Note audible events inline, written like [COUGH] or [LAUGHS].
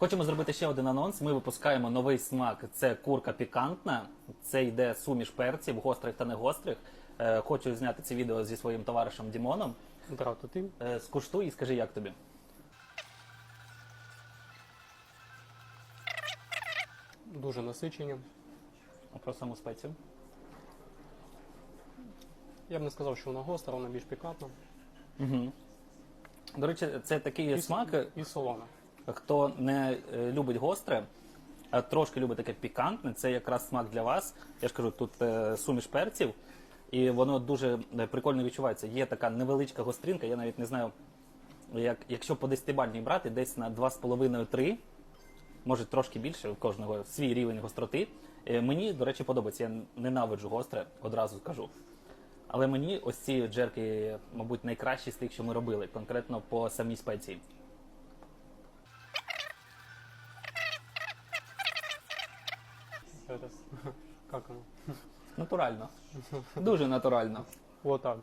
Хочемо зробити ще один анонс. Ми випускаємо новий смак. Це курка пікантна. Це йде суміш перців, гострих та негострих. Е, Хочу зняти це відео зі своїм товаришем Дімоном. Дратути. Е, Скуштуй і скажи, як тобі. Дуже насичені. А Про саму спецію. Я б не сказав, що вона гостра, вона більш пікантна. Угу. До речі, це такий І, смак. е, і солона. Хто не е, любить гостре, а трошки любить таке пікантне, це якраз смак для вас. Я ж кажу, тут е, суміш перців, і воно дуже е, прикольно відчувається. Є така невеличка гостринка, я навіть не знаю, як, якщо по 10 брати, десь на 2,5-3, може трошки більше, у кожного свій рівень гостроти. Мені, до речі, подобається. Я ненавиджу гостре, одразу скажу. Але мені ось ці джерки, мабуть, найкращі з тих, що ми робили, конкретно по самій спеції. Зараз. [LAUGHS] Как оно? Натурально. Дуже натурально. Вот так.